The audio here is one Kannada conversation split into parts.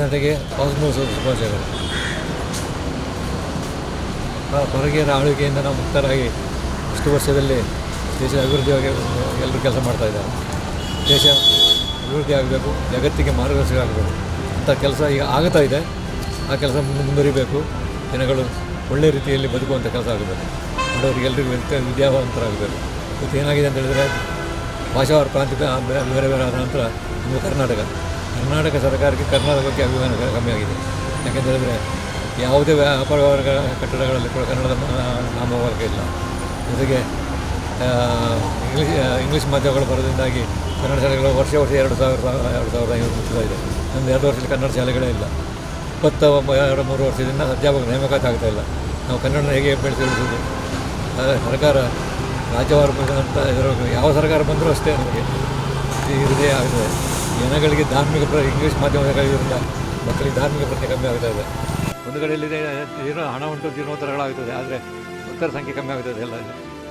ಜನತೆಗೆ ಕಾಸ್ಮೋಸ್ ಶುಭಾಶಯಗಳು ಹೊರಗಿನ ಆಳ್ವಿಕೆಯಿಂದ ನಾವು ಮುಕ್ತರಾಗಿ ಇಷ್ಟು ವರ್ಷದಲ್ಲಿ ದೇಶದ ಅಭಿವೃದ್ಧಿಯಾಗಿ ಎಲ್ಲರೂ ಕೆಲಸ ಮಾಡ್ತಾ ಇದ್ದಾರೆ. ದೇಶ ಅಭಿವೃದ್ಧಿ ಆಗಬೇಕು, ಜಗತ್ತಿಗೆ ಮಾರ್ಗದರ್ಶಕ ಆಗಬೇಕು. ಅಂಥ ಕೆಲಸ ಈಗ ಆಗ್ತಾ ಇದೆ. ಆ ಕೆಲಸ ಮುಂದೆ ಮುಂದುವರಿಬೇಕು. ಜನಗಳು ಒಳ್ಳೆಯ ರೀತಿಯಲ್ಲಿ ಬದುಕುವಂಥ ಕೆಲಸ ಆಗಬೇಕು. ಎಲ್ಲರಿಗೂ ವಿದ್ಯಾ ವಿದ್ಯಾವಂತರಾಗಬೇಕು. ಇವತ್ತು ಏನಾಗಿದೆ ಅಂತ ಹೇಳಿದರೆ ಭಾಷಾವಾರ ಪ್ರಾಂತ್ಯ ಬೇರೆ ಬೇರೆ ಆದ ನಂತರ ನಮ್ಮ ಕರ್ನಾಟಕ. ಕರ್ನಾಟಕ ಸರ್ಕಾರಕ್ಕೆ ಬಗ್ಗೆ ಅಭಿಮಾನ ಕಮ್ಮಿಯಾಗಿದೆ. ಕಮ್ಮಿ ಆಗಿದೆ ಯಾಕೆಂತ ಹೇಳಿದರೆ ಯಾವುದೇ ವ್ಯಾಪಾರ ಕಟ್ಟಡಗಳಲ್ಲಿ ಕೂಡ ಕನ್ನಡದ ನಾಮಫಲಕ ಇಲ್ಲ. ಜೊತೆಗೆ ಇಂಗ್ಲೀಷ್ ಇಂಗ್ಲೀಷ್ ಮಾಧ್ಯಮಗಳು ಬರೋದ್ರಿಂದಾಗಿ ಕನ್ನಡ ಶಾಲೆಗಳು ವರ್ಷ ವರ್ಷ ಎರಡು ಸಾವಿರ ಎರಡು ಸಾವಿರದ ಐವತ್ತು ಮುಚ್ಚುತ್ತಾ ಇದೆ. ಒಂದು ಎರಡು ವರ್ಷದಲ್ಲಿ ಕನ್ನಡ ಶಾಲೆಗಳೇ ಇಲ್ಲ. ಇಪ್ಪತ್ತ ಎರಡು ಮೂರು ವರ್ಷದಿಂದ ಅಧ್ಯಾಪಕ ನೇಮಕಾತಿ ಆಗ್ತಾ ಇಲ್ಲ. ನಾವು ಕನ್ನಡ ಹೇಗೆ ಬೆಳೆಸಿರುವುದು ಸರ್ಕಾರ ರಾಜ್ಯವಾರ ಅಂತ ಇದರ ಯಾವ ಸರ್ಕಾರ ಬಂದರೂ ಅಷ್ಟೇ ನಮಗೆ ಈ ಹೃದಯ ಆಗ್ತದೆ ಜನಗಳಿಗೆ ಧಾರ್ಮಿಕ ಪ್ರ, ಇಂಗ್ಲೀಷ್ ಮಾಧ್ಯಮಗಳಿರೋದ್ರಿಂದ ಮಕ್ಕಳಿಗೆ ಧಾರ್ಮಿಕ ಪ್ರಜ್ಞೆ ಕಮ್ಮಿ ಆಗ್ತಾ ಇದೆ. ಒಂದು ಕಡೆಯಲ್ಲಿ ಏನೋ ಹಣ ಉಂಟು ಜೀರ್ಣೋತ್ತರಗಳಾಗ್ತದೆ ಆದರೆ ಉತ್ತರ ಸಂಖ್ಯೆ ಕಮ್ಮಿ ಆಗ್ತದೆ ಎಲ್ಲ.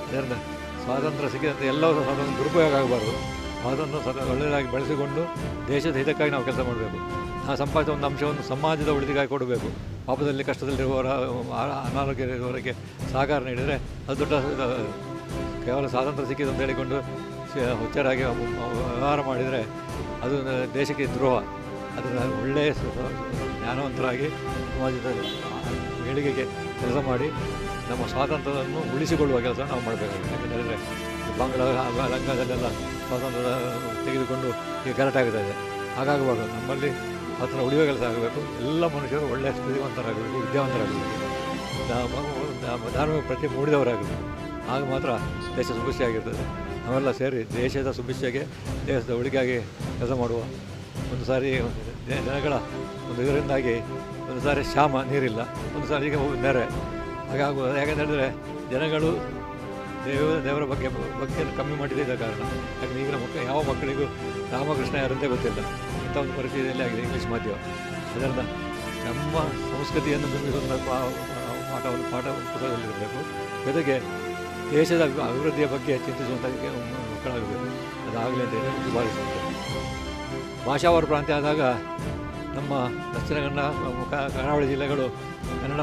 ಅದರಿಂದ ಸ್ವಾತಂತ್ರ್ಯ ಸಿಕ್ಕಿದಂತೆ ಎಲ್ಲರೂ ಅದನ್ನು ದುರುಪಯೋಗ ಆಗಬಾರ್ದು. ಅದನ್ನು ಸದ ಒಳ್ಳೆಯದಾಗಿ ಬೆಳೆಸಿಕೊಂಡು ದೇಶದ ಹಿತಕ್ಕಾಗಿ ನಾವು ಕೆಲಸ ಮಾಡಬೇಕು. ಆ ಸಂಪಾದಿತ ಒಂದು ಅಂಶವನ್ನು ಸಮಾಜದ ಉಳಿದಿಗಾಗಿ ಕೊಡಬೇಕು. ಪಾಪದಲ್ಲಿ, ಕಷ್ಟದಲ್ಲಿರುವವರ ಅನಾರೋಗ್ಯ ಇರುವವರಿಗೆ ಸಹಕಾರ ನೀಡಿದರೆ ಅದು ದೊಡ್ಡ ಕೇವಲ ಸ್ವಾತಂತ್ರ್ಯ ಸಿಕ್ಕಿದೆ ಅಂತ ಹೇಳಿಕೊಂಡು ಹುಚ್ಚರಾಗಿ ವ್ಯವಹಾರ ಮಾಡಿದರೆ ಅದು ದೇಶಕ್ಕೆ ದ್ರೋಹ. ಅದು ಒಳ್ಳೆಯ ಜ್ಞಾನವಂತರಾಗಿ ಸಮಾಜದ ಏಳಿಗೆಗೆ ಕೆಲಸ ಮಾಡಿ ನಮ್ಮ ಸ್ವಾತಂತ್ರ್ಯವನ್ನು ಉಳಿಸಿಕೊಳ್ಳುವ ಕೆಲಸ ನಾವು ಮಾಡಬೇಕಾಗಿದೆ ಯಾಕೆಂದರೆ ಬಾಂಗ್ಲಾ ಲಂಕಾದಲ್ಲೆಲ್ಲ ಸ್ವಾತಂತ್ರ್ಯ ತೆಗೆದುಕೊಂಡು ಈಗ ಗಲಾಟೆ ಆಗ್ತಾ ಇದೆ. ಹಾಗಾಗಬಾರ್ದು ನಮ್ಮಲ್ಲಿ ಸ್ವಾತಂತ್ರ್ಯ ಉಳಿಯುವ ಕೆಲಸ ಆಗಬೇಕು. ಎಲ್ಲ ಮನುಷ್ಯರು ಒಳ್ಳೆಯ ಸ್ಥಿತಿವಂತರಾಗಬೇಕು ವಿದ್ಯಾವಂತರಾಗಬೇಕು. ಧಾರ್ಮಿಕ ಪ್ರತಿ ಮೂಡಿದವರಾಗಬೇಕು. ಆಗ ಮಾತ್ರ ದೇಶ ಸುಭಿಷಿಯಾಗಿರ್ತದೆ ನಾವೆಲ್ಲ ಸೇರಿ ದೇಶದ ಸುಭಿಕ್ಷೆಗೆ ದೇಶದ ಉಳಿಗಾಗಿ ಕೆಲಸ ಮಾಡುವ ಒಂದು ಸಾರಿ ಜನಗಳ ಒಂದು ಇದರಿಂದಾಗಿ ಒಂದು ಸಾರಿ ಶ್ಯಾಮ ನೀರಿಲ್ಲ, ಒಂದು ಸಾರಿ ಈಗ ನೆರೆ. ಹಾಗಾಗುವುದು ಯಾಕಂತ ಹೇಳಿದ್ರೆ ಜನಗಳು ದೇವ, ದೇವರ ಬಗ್ಗೆ ಭಕ್ತಿಯನ್ನು ಕಮ್ಮಿ ಮಾಡಿದ ಕಾರಣ. ಯಾಕಂದರೆ ಈಗಿನ ಮಕ್ಕಳು ಯಾವ ಮಕ್ಕಳಿಗೂ ರಾಮಕೃಷ್ಣ ಯಾರಂತೆ ಗೊತ್ತಿಲ್ಲ. ಇಂಥ ಒಂದು ಪರಿಸ್ಥಿತಿಯಲ್ಲಿ ಆಗಿದೆ ಇಂಗ್ಲೀಷ್ ಮಾಧ್ಯಮ. ಅದರಿಂದ ನಮ್ಮ ಸಂಸ್ಕೃತಿಯನ್ನು ಬಿಂಬಿಸುವಂಥ ಪಾ- ಪಾಠವನ್ನು, ಪಾಠ ಪುಸ್ತಕದಲ್ಲಿರಬೇಕು. ಜೊತೆಗೆ ದೇಶದ ಅಭಿ- ಅಭಿವೃದ್ಧಿಯ ಬಗ್ಗೆ ಚಿಂತಿಸುವಂಥ ಮಕ್ಕಳಾಗಬೇಕು. ಅದಾಗಲಿ ಅಂತ ಹೇಳಿ ಶುಭಾರಿಸುತ್ತೆ ಭಾಷಾವಾರ ಪ್ರಾಂತ್ಯ ಆದಾಗ ನಮ್ಮ ದಕ್ಷಿಣ ಕನ್ನಡ ಕರಾವಳಿ ಜಿಲ್ಲೆಗಳು ಕನ್ನಡ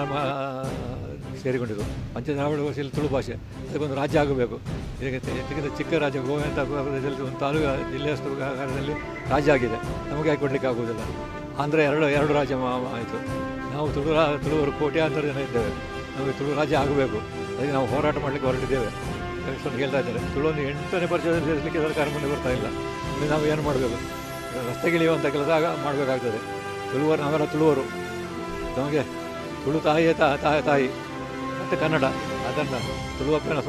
ಸೇರಿಕೊಂಡಿದ್ದು ಪಂಚನಾವಳಿ ಭಾಷೆಯಲ್ಲಿ ತುಳು ಭಾಷೆ. ಅದಕ್ಕೊಂದು ರಾಜ್ಯ ಆಗಬೇಕು. ಇದಕ್ಕೆ ಚಿಕ್ಕ ರಾಜ್ಯ ಗೋವಾ ಅಂತ ಪ್ರದೇಶದಲ್ಲಿ ಒಂದು ತಾಲೂಕು, ಜಿಲ್ಲೆಯ ಆಕಾರದಲ್ಲಿ ರಾಜ್ಯ ಆಗಿದೆ. ನಮಗೆ ಯಾಕೆ ಕೊಡಲಿಕ್ಕೆ ಆಗುವುದಿಲ್ಲ. ಅಂದರೆ ಎರಡು ಎರಡು ರಾಜ್ಯ ಆಯಿತು. ನಾವು ತುಳು ರಾ, ತುಳುವರು ಕೋಟ್ಯಾಂತರ ಜನ ಇದ್ದೇವೆ. ನಮಗೆ ತುಳು ರಾಜ್ಯ ಆಗಬೇಕು. ಅದಕ್ಕೆ ನಾವು ಹೋರಾಟ ಮಾಡಲಿಕ್ಕೆ ಹೊರಟಿದ್ದೇವೆ. ಹೇಳ್ತಾ ಇದ್ದಾರೆ. ತುಳು ಒಂದು ಎಂಟನೇ ಪರಿಚಯದಲ್ಲಿ ಸೇರಿಸಲಿಕ್ಕೆ ಸರ್ಕಾರ ಮುಂದೆ ಬರ್ತಾ ಇಲ್ಲ. ನಾವು ಏನು ಮಾಡಬೇಕು? ರಸ್ತೆಗಿಳಿಯುವಂಥ ಕೆಲಸ ಮಾಡಬೇಕಾಗ್ತದೆ. ತುಳುವರು ನಾವೆಲ್ಲ ತುಳುವರು. ನಮಗೆ ತುಳು ತಾಯಿಯೇ ತಾ ತಾಯಿ ತಾಯಿ. ಮತ್ತು ಕನ್ನಡ. ಅದನ್ನು ತುಳುವಪ್ಪನ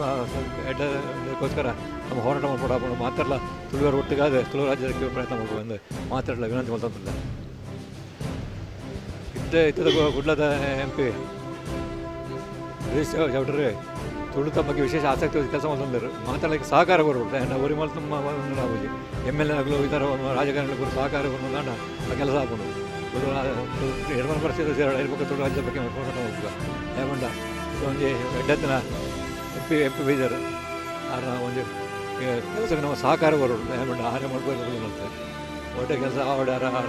ಎಡ್ಡಕ್ಕೋಸ್ಕರ ನಮ್ಮ ಹೋರಾಟ ಮಾಡಿಕೊಂಡು ಮಾತಾಡಲ್ಲ ತುಳುವರು ಒಟ್ಟಿಗಾದರೆ ತುಳು ರಾಜ್ಯಕ್ಕೆ ಪ್ರಯತ್ನ ಮಾಡಬೇಕು ಅಂದರೆ ಮಾತಾಡಲ್ಲ ವಿನಂತಿ ಮಾಡ್ತಂತಿಲ್ಲ ಇದ್ದೇ ಇದ್ದದ ಗುಡ್ಲದ ಎಂ ಪಿ. ಗಿರೀಶ್ ಚೌಟ್ರಿ ತುಳುತ ಬಗ್ಗೆ ವಿಶೇಷ ಆಸಕ್ತಿ ಕೆಲಸವನ್ನು ಕೆಲಸ ಮಾತಾಡೋಕ್ಕೆ ಮಾತಾಡಲಿಕ್ಕೆ ಸಹಕಾರ ಬರಬೇಕು ನಾವು ಒರಿಮಲ್ ತುಂಬ ಆಗೋದು ಎಂ ಎಲ್ ಎಗಳು ಈ ಥರ ರಾಜಕಾರಣಿಗಳು ಸಹಕಾರ ಬರೋಣ ಆ ಕೆಲಸ ಹಾಕೊಂಡು ಇವರು ಎರಡು ವರ್ಷದ ಇರ್ಬೇಕು ತುಳು ರಾಜ್ಯದ ಬಗ್ಗೆ ಮಾಡ್ಕೊಂಡು ಹೋಗ್ಬೇಕು. ಹೇಮಂಡ ಒಂದು ಎಡ್ಡತ್ತಿನ ಎಂ ಪಿ ಎಂ ಪಿ ಬೀಜರ್. ಆರ ಒಂದು ಕೆಲಸಕ್ಕೆ ನಮ್ಮ ಸಹಕಾರ ಬರೋದು ಹೇಮಂಡ ಆರೆ ಮಾಡ್ಬೋದು ಅಂತ. ಒಳ್ಳೆ ಕೆಲಸ ಆರ ಆರ